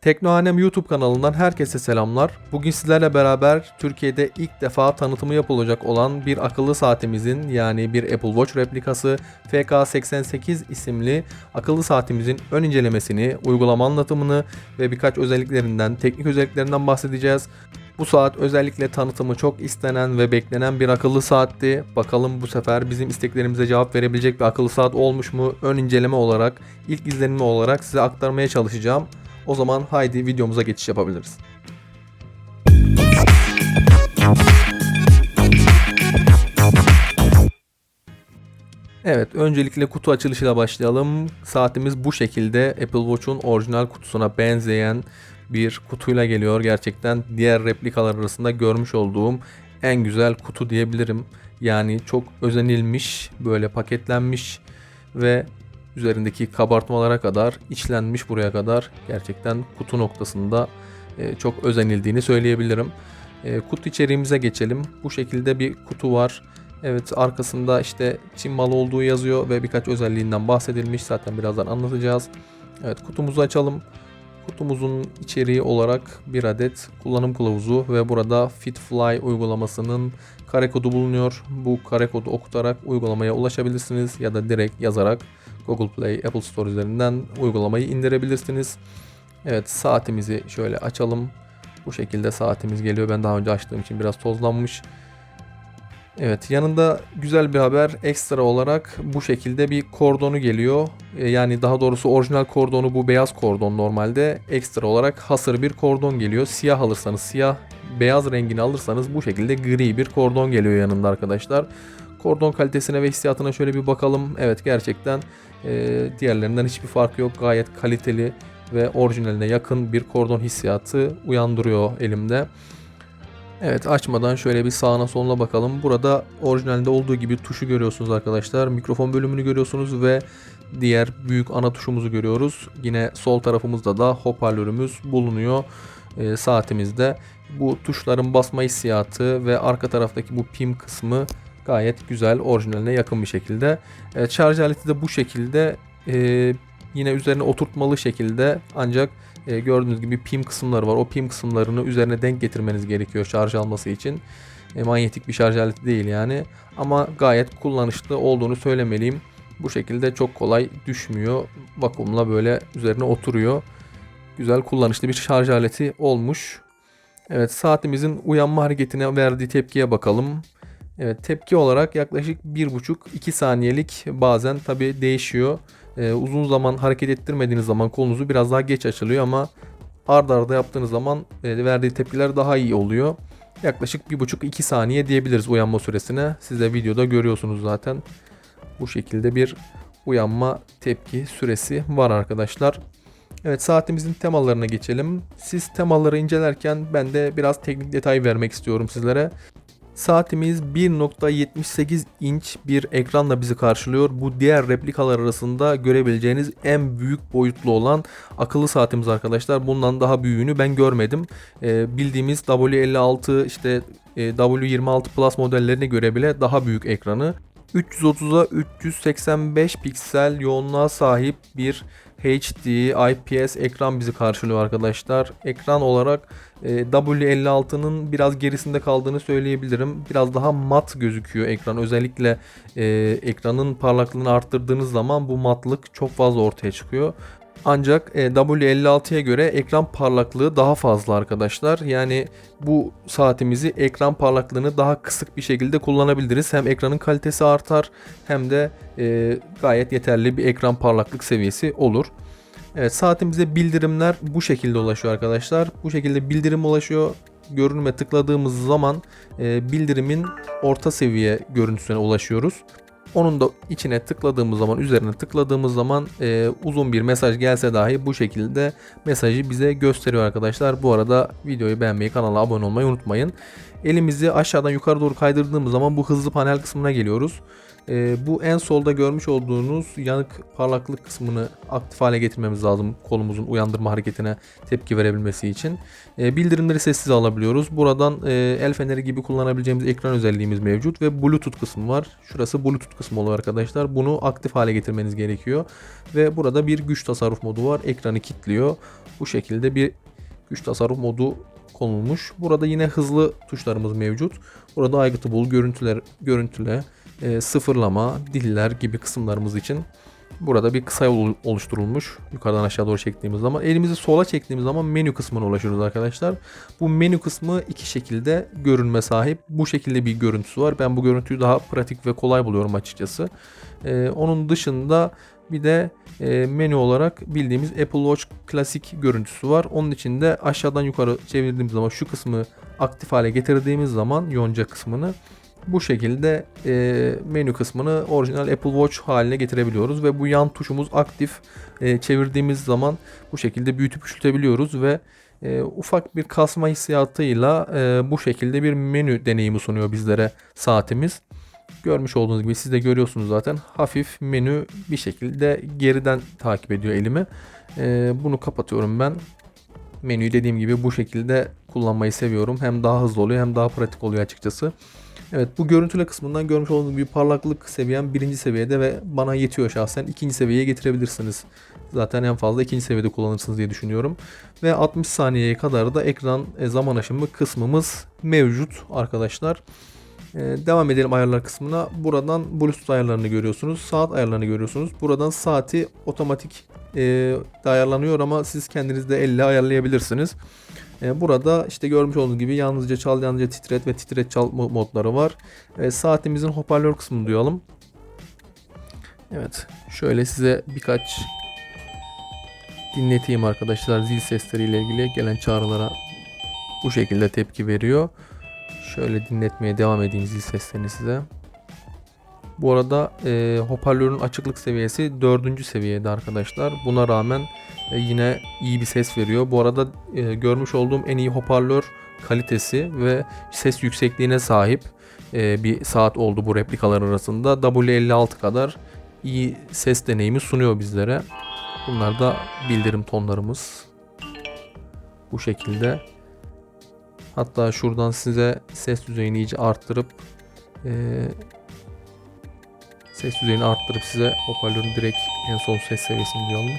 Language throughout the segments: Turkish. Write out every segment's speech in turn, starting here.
Teknohanem YouTube kanalından herkese selamlar. Bugün sizlerle beraber Türkiye'de ilk defa tanıtımı yapılacak olan bir akıllı saatimizin yani bir Apple Watch replikası FK88 isimli akıllı saatimizin ön incelemesini, uygulama anlatımını ve birkaç özelliklerinden, teknik özelliklerinden bahsedeceğiz. Bu saat özellikle tanıtımı çok istenen ve beklenen bir akıllı saatti. Bakalım bu sefer bizim isteklerimize cevap verebilecek bir akıllı saat olmuş mu? Ön inceleme olarak, ilk izlenimi olarak size aktarmaya çalışacağım. O zaman haydi videomuza geçiş yapabiliriz. Evet, öncelikle kutu açılışıyla başlayalım. Saatimiz bu şekilde Apple Watch'un orijinal kutusuna benzeyen bir kutuyla geliyor. Gerçekten diğer replikalar arasında görmüş olduğum en güzel kutu diyebilirim. Yani çok özenilmiş, böyle paketlenmiş ve üzerindeki kabartmalara kadar içlenmiş buraya kadar gerçekten kutu noktasında e, çok özenildiğini söyleyebilirim. E, kutu içeriğimize geçelim. Bu şekilde bir kutu var. Evet arkasında işte Çin malı olduğu yazıyor ve birkaç özelliğinden bahsedilmiş. Zaten birazdan anlatacağız. Evet kutumuzu açalım. Kutumuzun içeriği olarak bir adet kullanım kılavuzu ve burada FitFly uygulamasının kare kodu bulunuyor. Bu kare kodu okutarak uygulamaya ulaşabilirsiniz ya da direkt yazarak Google Play, Apple Store üzerinden uygulamayı indirebilirsiniz. Evet saatimizi şöyle açalım. Bu şekilde saatimiz geliyor. Ben daha önce açtığım için biraz tozlanmış. Evet yanında güzel bir haber ekstra olarak bu şekilde bir kordonu geliyor. E, Yani daha doğrusu orijinal kordonu bu beyaz kordon normalde. Ekstra olarak hasır bir kordon geliyor. Siyah alırsanız siyah, beyaz rengini alırsanız bu şekilde gri bir kordon geliyor yanında arkadaşlar. Kordon kalitesine ve hissiyatına şöyle bir bakalım. Evet gerçekten e, diğerlerinden hiçbir fark yok. Gayet kaliteli ve orijinaline yakın bir kordon hissiyatı uyandırıyor elimde. Evet açmadan şöyle bir sağına soluna bakalım. Burada orijinalde olduğu gibi tuşu görüyorsunuz arkadaşlar. Mikrofon bölümünü görüyorsunuz ve diğer büyük ana tuşumuzu görüyoruz. Yine sol tarafımızda da hoparlörümüz bulunuyor e, saatimizde. Bu tuşların basma hissiyatı ve arka taraftaki bu pim kısmı gayet güzel, orijinaline yakın bir şekilde. Evet, şarj aleti de bu şekilde e, yine üzerine oturtmalı şekilde ancak e, gördüğünüz gibi pim kısımları var. O pim kısımlarını üzerine denk getirmeniz gerekiyor şarj alması için. E, manyetik bir şarj aleti değil yani. Ama gayet kullanışlı olduğunu söylemeliyim. Bu şekilde çok kolay düşmüyor. Vakumla böyle üzerine oturuyor. Güzel kullanışlı bir şarj aleti olmuş. Evet saatimizin uyanma hareketine verdiği tepkiye bakalım. Evet tepki olarak yaklaşık 1,5-2 saniyelik bazen tabi değişiyor. Ee, uzun zaman hareket ettirmediğiniz zaman kolunuzu biraz daha geç açılıyor ama ard arda yaptığınız zaman e, verdiği tepkiler daha iyi oluyor. Yaklaşık 1,5-2 saniye diyebiliriz uyanma süresine. Siz de videoda görüyorsunuz zaten. Bu şekilde bir uyanma tepki süresi var arkadaşlar. Evet saatimizin temalarına geçelim. Siz temaları incelerken ben de biraz teknik detay vermek istiyorum sizlere. Saatimiz 1.78 inç bir ekranla bizi karşılıyor. Bu diğer replikalar arasında görebileceğiniz en büyük boyutlu olan akıllı saatimiz arkadaşlar. Bundan daha büyüğünü ben görmedim. Ee, bildiğimiz W56 işte e, W26 Plus modellerine göre bile daha büyük ekranı. 330'a 385 piksel yoğunluğa sahip bir HD IPS ekran bizi karşılıyor arkadaşlar. Ekran olarak e, W56'nın biraz gerisinde kaldığını söyleyebilirim. Biraz daha mat gözüküyor ekran. Özellikle e, ekranın parlaklığını arttırdığınız zaman bu matlık çok fazla ortaya çıkıyor. Ancak e, W56'ya göre ekran parlaklığı daha fazla arkadaşlar. Yani bu saatimizi ekran parlaklığını daha kısık bir şekilde kullanabiliriz. Hem ekranın kalitesi artar hem de e, gayet yeterli bir ekran parlaklık seviyesi olur. Evet saatimize bildirimler bu şekilde ulaşıyor arkadaşlar. Bu şekilde bildirim ulaşıyor. Görünüme tıkladığımız zaman e, bildirimin orta seviye görüntüsüne ulaşıyoruz. Onun da içine tıkladığımız zaman, üzerine tıkladığımız zaman e, uzun bir mesaj gelse dahi bu şekilde mesajı bize gösteriyor arkadaşlar. Bu arada videoyu beğenmeyi, kanala abone olmayı unutmayın. Elimizi aşağıdan yukarı doğru kaydırdığımız zaman bu hızlı panel kısmına geliyoruz. E, bu en solda görmüş olduğunuz yanık parlaklık kısmını aktif hale getirmemiz lazım kolumuzun uyandırma hareketine tepki verebilmesi için. E, bildirimleri sessiz alabiliyoruz. Buradan e, el feneri gibi kullanabileceğimiz ekran özelliğimiz mevcut ve Bluetooth kısmı var. Şurası Bluetooth kısmı oluyor arkadaşlar. Bunu aktif hale getirmeniz gerekiyor. Ve burada bir güç tasarruf modu var. Ekranı kilitliyor. Bu şekilde bir güç tasarruf modu konulmuş. Burada yine hızlı tuşlarımız mevcut. Burada aygıtı bul, görüntüler, görüntüle, e, sıfırlama, diller gibi kısımlarımız için burada bir kısa yol oluşturulmuş. Yukarıdan aşağı doğru çektiğimiz zaman. Elimizi sola çektiğimiz zaman menü kısmına ulaşıyoruz arkadaşlar. Bu menü kısmı iki şekilde görünme sahip. Bu şekilde bir görüntüsü var. Ben bu görüntüyü daha pratik ve kolay buluyorum açıkçası. E, onun dışında bir de e, menü olarak bildiğimiz Apple Watch klasik görüntüsü var. Onun için de aşağıdan yukarı çevirdiğimiz zaman şu kısmı aktif hale getirdiğimiz zaman yonca kısmını bu şekilde e, menü kısmını orijinal Apple Watch haline getirebiliyoruz ve bu yan tuşumuz aktif e, çevirdiğimiz zaman bu şekilde büyütüp küçültebiliyoruz ve e, ufak bir kasma hissiyatıyla e, bu şekilde bir menü deneyimi sunuyor bizlere saatimiz. Görmüş olduğunuz gibi siz de görüyorsunuz zaten hafif menü bir şekilde geriden takip ediyor elimi. E, bunu kapatıyorum ben. Menüyü dediğim gibi bu şekilde kullanmayı seviyorum. Hem daha hızlı oluyor hem daha pratik oluyor açıkçası. Evet bu görüntüle kısmından görmüş olduğunuz gibi parlaklık seviyem birinci seviyede ve bana yetiyor şahsen. ikinci seviyeye getirebilirsiniz. Zaten en fazla ikinci seviyede kullanırsınız diye düşünüyorum. Ve 60 saniyeye kadar da ekran e, zaman aşımı kısmımız mevcut arkadaşlar. Ee, devam edelim ayarlar kısmına. Buradan Bluetooth ayarlarını görüyorsunuz. Saat ayarlarını görüyorsunuz. Buradan saati otomatik e, ayarlanıyor ama siz kendiniz de elle ayarlayabilirsiniz. E, burada işte görmüş olduğunuz gibi yalnızca çal, yalnızca titret ve titret çal modları var. E, saatimizin hoparlör kısmını duyalım. Evet. Şöyle size birkaç dinleteyim arkadaşlar. Zil sesleriyle ilgili gelen çağrılara bu şekilde tepki veriyor. Şöyle dinletmeye devam edeyim zil seslerini size. Bu arada e, hoparlörün açıklık seviyesi 4. seviyede arkadaşlar. Buna rağmen e, yine iyi bir ses veriyor. Bu arada e, görmüş olduğum en iyi hoparlör kalitesi ve ses yüksekliğine sahip e, bir saat oldu bu replikalar arasında. W56 kadar iyi ses deneyimi sunuyor bizlere. Bunlar da bildirim tonlarımız. Bu şekilde. Hatta şuradan size ses düzeyini iyice arttırıp e, ses düzeyini arttırıp size hoparlörün direkt en son ses seviyesini duyalım.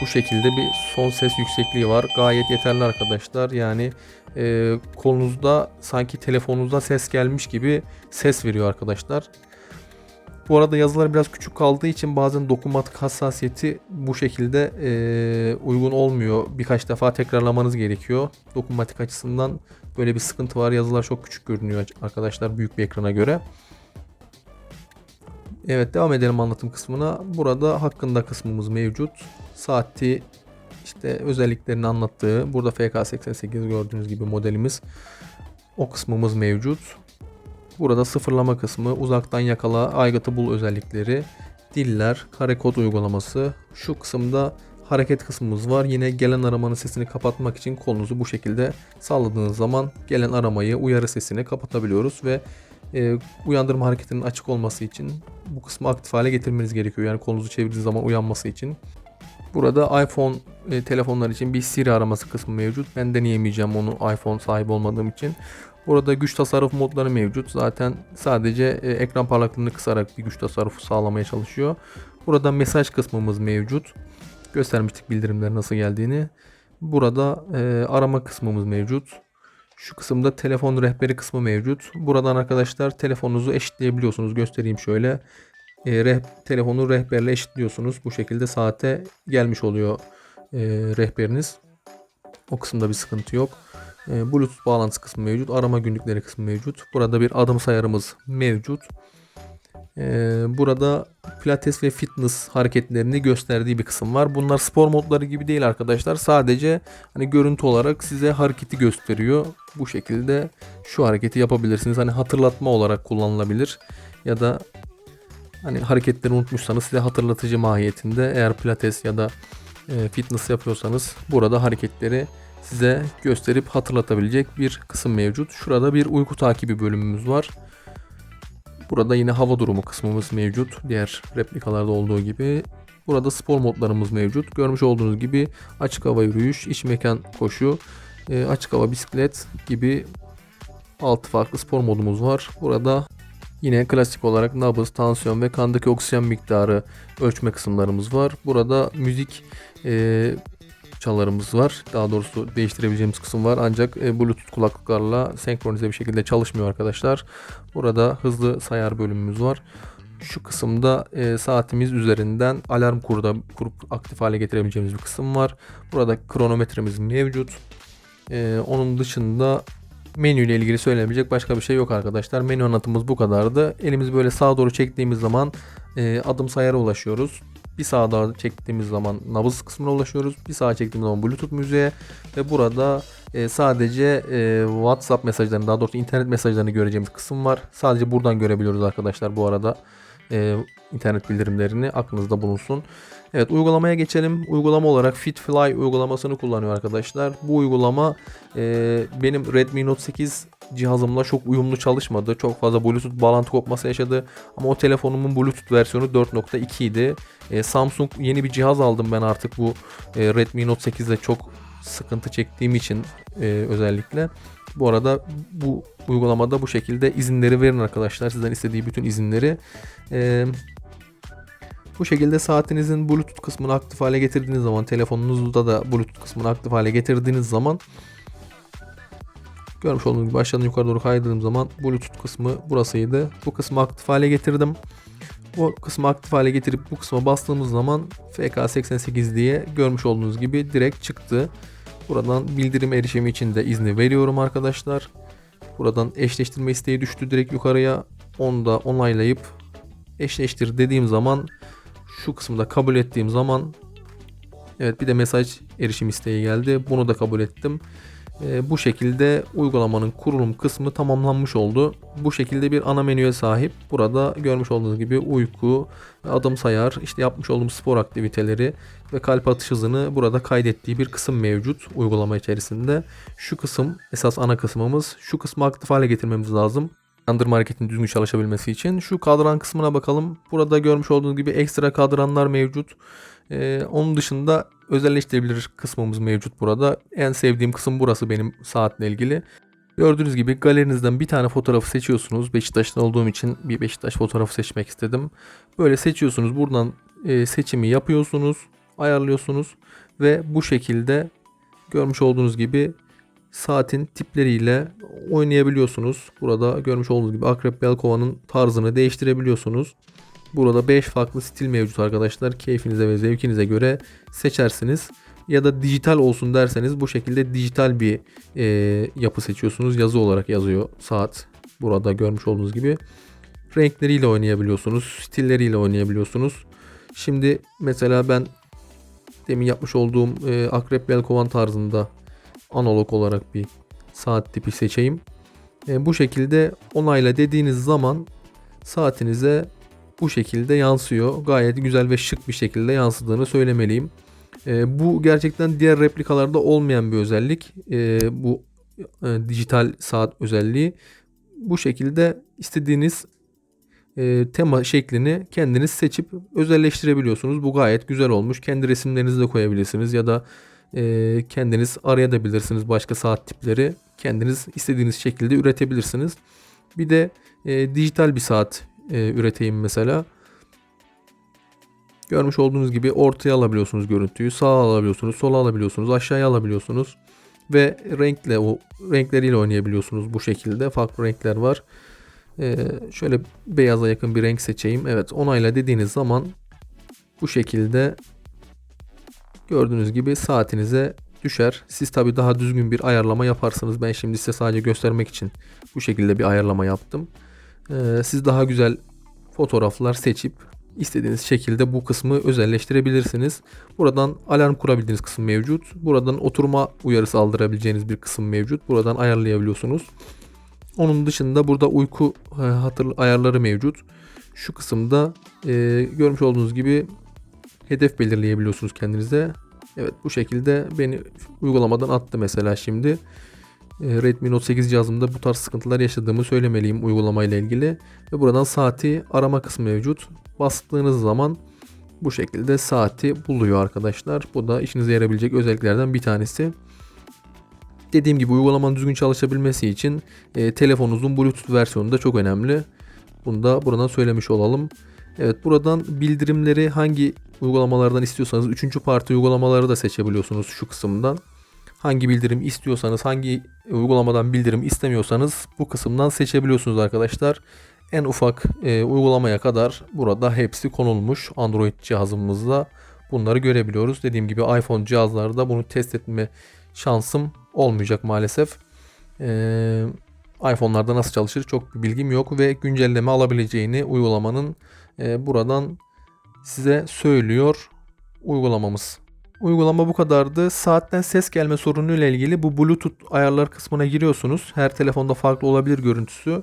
Bu şekilde bir son ses yüksekliği var. Gayet yeterli arkadaşlar. Yani e, kolunuzda sanki telefonunuzda ses gelmiş gibi ses veriyor arkadaşlar. Bu arada yazılar biraz küçük kaldığı için bazen dokunmatik hassasiyeti bu şekilde e, uygun olmuyor. Birkaç defa tekrarlamanız gerekiyor. Dokunmatik açısından böyle bir sıkıntı var. Yazılar çok küçük görünüyor arkadaşlar büyük bir ekrana göre. Evet devam edelim anlatım kısmına. Burada hakkında kısmımız mevcut. Saati işte özelliklerini anlattığı burada FK88 gördüğünüz gibi modelimiz. O kısmımız mevcut. Burada sıfırlama kısmı, uzaktan yakala, aygıtı bul özellikleri, diller, kare kod uygulaması. Şu kısımda hareket kısmımız var. Yine gelen aramanın sesini kapatmak için kolunuzu bu şekilde salladığınız zaman gelen aramayı, uyarı sesini kapatabiliyoruz ve e, uyandırma hareketinin açık olması için bu kısmı aktif hale getirmeniz gerekiyor. Yani kolunuzu çevirdiğiniz zaman uyanması için. Burada iPhone e, telefonlar için bir Siri araması kısmı mevcut. Ben deneyemeyeceğim onu iPhone sahibi olmadığım için. Burada güç tasarruf modları mevcut. Zaten sadece e, ekran parlaklığını kısarak bir güç tasarrufu sağlamaya çalışıyor. Burada mesaj kısmımız mevcut. Göstermiştik bildirimler nasıl geldiğini. Burada e, arama kısmımız mevcut. Şu kısımda telefon rehberi kısmı mevcut. Buradan arkadaşlar telefonunuzu eşitleyebiliyorsunuz. Göstereyim şöyle. E, reh, telefonu rehberle eşitliyorsunuz. Bu şekilde saate gelmiş oluyor e, rehberiniz. O kısımda bir sıkıntı yok. E, Bluetooth bağlantısı kısmı mevcut. Arama günlükleri kısmı mevcut. Burada bir adım sayarımız mevcut. Ee, burada pilates ve fitness hareketlerini gösterdiği bir kısım var. Bunlar spor modları gibi değil arkadaşlar. Sadece hani görüntü olarak size hareketi gösteriyor. Bu şekilde şu hareketi yapabilirsiniz. Hani hatırlatma olarak kullanılabilir. Ya da hani hareketleri unutmuşsanız size hatırlatıcı mahiyetinde eğer pilates ya da e, fitness yapıyorsanız burada hareketleri size gösterip hatırlatabilecek bir kısım mevcut. Şurada bir uyku takibi bölümümüz var. Burada yine hava durumu kısmımız mevcut. Diğer replikalarda olduğu gibi. Burada spor modlarımız mevcut. Görmüş olduğunuz gibi açık hava yürüyüş, iç mekan koşu, e, açık hava bisiklet gibi 6 farklı spor modumuz var. Burada yine klasik olarak nabız, tansiyon ve kandaki oksijen miktarı ölçme kısımlarımız var. Burada müzik e, çalarımız var. Daha doğrusu değiştirebileceğimiz kısım var. Ancak e, Bluetooth kulaklıklarla senkronize bir şekilde çalışmıyor arkadaşlar. Burada hızlı sayar bölümümüz var. Şu kısımda e, saatimiz üzerinden alarm kurda kurup aktif hale getirebileceğimiz bir kısım var. Burada kronometremiz mevcut. E, onun dışında menü ile ilgili söylenebilecek başka bir şey yok arkadaşlar. Menü anlatımımız bu kadardı. Elimizi böyle sağa doğru çektiğimiz zaman e, adım sayara ulaşıyoruz. Bir sağa çektiğimiz zaman nabız kısmına ulaşıyoruz. Bir sağa çektiğimiz zaman Bluetooth müziğe ve burada e, sadece e, WhatsApp mesajlarını daha doğrusu internet mesajlarını göreceğimiz kısım var. Sadece buradan görebiliyoruz arkadaşlar bu arada e, internet bildirimlerini aklınızda bulunsun. Evet uygulamaya geçelim. Uygulama olarak FitFly uygulamasını kullanıyor arkadaşlar. Bu uygulama e, benim Redmi Note 8 cihazımla çok uyumlu çalışmadı. Çok fazla Bluetooth bağlantı kopması yaşadı. Ama o telefonumun Bluetooth versiyonu 4.2 idi. E, Samsung yeni bir cihaz aldım ben artık bu e, Redmi Note 8'de çok sıkıntı çektiğim için e, özellikle. Bu arada bu uygulamada bu şekilde izinleri verin arkadaşlar. Sizden istediği bütün izinleri. E, bu şekilde saatinizin Bluetooth kısmını aktif hale getirdiğiniz zaman telefonunuzda da Bluetooth kısmını aktif hale getirdiğiniz zaman görmüş olduğunuz gibi aşağıdan yukarı doğru kaydırdığım zaman Bluetooth kısmı burasıydı. Bu kısmı aktif hale getirdim. Bu kısmı aktif hale getirip bu kısma bastığımız zaman FK88 diye görmüş olduğunuz gibi direkt çıktı. Buradan bildirim erişimi için de izni veriyorum arkadaşlar. Buradan eşleştirme isteği düştü direkt yukarıya. Onu da onaylayıp eşleştir dediğim zaman şu kısımda kabul ettiğim zaman evet bir de mesaj erişim isteği geldi. Bunu da kabul ettim. E, bu şekilde uygulamanın kurulum kısmı tamamlanmış oldu. Bu şekilde bir ana menüye sahip. Burada görmüş olduğunuz gibi uyku, adım sayar, işte yapmış olduğum spor aktiviteleri ve kalp atış hızını burada kaydettiği bir kısım mevcut uygulama içerisinde. Şu kısım esas ana kısmımız. Şu kısmı aktif hale getirmemiz lazım. Andırma hareketinin düzgün çalışabilmesi için. Şu kadran kısmına bakalım. Burada görmüş olduğunuz gibi ekstra kadranlar mevcut. Ee, onun dışında özelleştirebilir kısmımız mevcut burada. En sevdiğim kısım burası benim saatle ilgili. Gördüğünüz gibi galerinizden bir tane fotoğrafı seçiyorsunuz. Beşiktaş'ta olduğum için bir Beşiktaş fotoğrafı seçmek istedim. Böyle seçiyorsunuz. Buradan e, seçimi yapıyorsunuz. Ayarlıyorsunuz. Ve bu şekilde görmüş olduğunuz gibi saatin tipleriyle oynayabiliyorsunuz. Burada görmüş olduğunuz gibi Akrep Belkova'nın tarzını değiştirebiliyorsunuz. Burada 5 farklı stil mevcut arkadaşlar. Keyfinize ve zevkinize göre seçersiniz. Ya da dijital olsun derseniz bu şekilde dijital bir e, yapı seçiyorsunuz. Yazı olarak yazıyor saat. Burada görmüş olduğunuz gibi. Renkleriyle oynayabiliyorsunuz. Stilleriyle oynayabiliyorsunuz. Şimdi mesela ben demin yapmış olduğum e, Akrep Belkovan tarzında analog olarak bir saat tipi seçeyim. E, bu şekilde onayla dediğiniz zaman saatinize bu şekilde yansıyor. Gayet güzel ve şık bir şekilde yansıdığını söylemeliyim. E, bu gerçekten diğer replikalarda olmayan bir özellik. E, bu e, dijital saat özelliği. Bu şekilde istediğiniz e, tema şeklini kendiniz seçip özelleştirebiliyorsunuz. Bu gayet güzel olmuş. Kendi resimlerinizi de koyabilirsiniz ya da e, kendiniz arayabilirsiniz başka saat tipleri. Kendiniz istediğiniz şekilde üretebilirsiniz. Bir de e, dijital bir saat e, üreteyim mesela. Görmüş olduğunuz gibi ortaya alabiliyorsunuz görüntüyü. Sağa alabiliyorsunuz, sola alabiliyorsunuz, aşağıya alabiliyorsunuz. Ve renkle o renkleriyle oynayabiliyorsunuz bu şekilde. Farklı renkler var. Ee, şöyle beyaza yakın bir renk seçeyim. Evet onayla dediğiniz zaman bu şekilde gördüğünüz gibi saatinize düşer. Siz tabi daha düzgün bir ayarlama yaparsınız. Ben şimdi size sadece göstermek için bu şekilde bir ayarlama yaptım. Ee, siz daha güzel fotoğraflar seçip istediğiniz şekilde bu kısmı özelleştirebilirsiniz. Buradan alarm kurabildiğiniz kısım mevcut. Buradan oturma uyarısı aldırabileceğiniz bir kısım mevcut. Buradan ayarlayabiliyorsunuz. Onun dışında burada uyku e, hatır ayarları mevcut. Şu kısımda e, görmüş olduğunuz gibi hedef belirleyebiliyorsunuz kendinize. Evet bu şekilde beni uygulamadan attı mesela şimdi. E, Redmi Note 8 cihazımda bu tarz sıkıntılar yaşadığımı söylemeliyim uygulamayla ilgili. Ve buradan saati arama kısmı mevcut. Bastığınız zaman bu şekilde saati buluyor arkadaşlar. Bu da işinize yarayabilecek özelliklerden bir tanesi. Dediğim gibi uygulamanın düzgün çalışabilmesi için e, telefonunuzun Bluetooth versiyonu da çok önemli. Bunu da buradan söylemiş olalım. Evet buradan bildirimleri hangi uygulamalardan istiyorsanız 3. parti uygulamaları da seçebiliyorsunuz şu kısımdan. Hangi bildirim istiyorsanız, hangi uygulamadan bildirim istemiyorsanız bu kısımdan seçebiliyorsunuz arkadaşlar. En ufak e, uygulamaya kadar burada hepsi konulmuş Android cihazımızda. Bunları görebiliyoruz. Dediğim gibi iPhone cihazlarda bunu test etme şansım olmayacak maalesef. Ee, iPhone'larda nasıl çalışır çok bir bilgim yok ve güncelleme alabileceğini uygulamanın e, buradan size söylüyor uygulamamız. Uygulama bu kadardı. Saatten ses gelme sorunu ile ilgili bu Bluetooth ayarlar kısmına giriyorsunuz. Her telefonda farklı olabilir görüntüsü.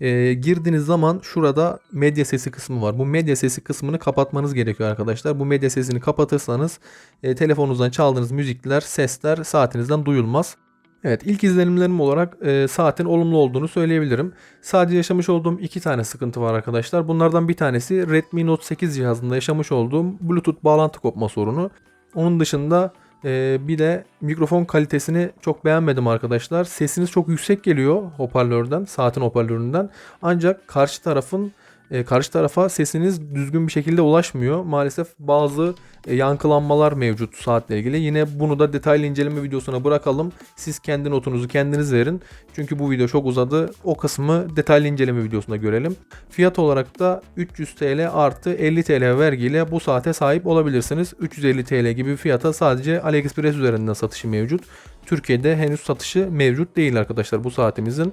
E, girdiğiniz zaman şurada medya sesi kısmı var. Bu medya sesi kısmını kapatmanız gerekiyor arkadaşlar. Bu medya sesini kapatırsanız e, telefonunuzdan çaldığınız müzikler, sesler saatinizden duyulmaz. Evet ilk izlenimlerim olarak e, saatin olumlu olduğunu söyleyebilirim. Sadece yaşamış olduğum iki tane sıkıntı var arkadaşlar. Bunlardan bir tanesi Redmi Note 8 cihazında yaşamış olduğum Bluetooth bağlantı kopma sorunu. Onun dışında e, bir de mikrofon kalitesini çok beğenmedim arkadaşlar. Sesiniz çok yüksek geliyor hoparlörden, saatin hoparlöründen. Ancak karşı tarafın e, karşı tarafa sesiniz düzgün bir şekilde ulaşmıyor. Maalesef bazı e, yankılanmalar mevcut saatle ilgili. Yine bunu da detaylı inceleme videosuna bırakalım. Siz kendi notunuzu kendiniz verin. Çünkü bu video çok uzadı. O kısmı detaylı inceleme videosunda görelim. Fiyat olarak da 300 TL artı 50 TL vergiyle bu saate sahip olabilirsiniz. 350 TL gibi fiyata sadece AliExpress üzerinden satışı mevcut. Türkiye'de henüz satışı mevcut değil arkadaşlar bu saatimizin.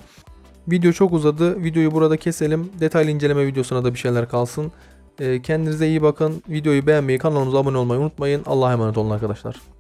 Video çok uzadı. Videoyu burada keselim. Detaylı inceleme videosuna da bir şeyler kalsın. Ee, Kendinize iyi bakın. Videoyu beğenmeyi, kanalımıza abone olmayı unutmayın. Allah'a emanet olun arkadaşlar.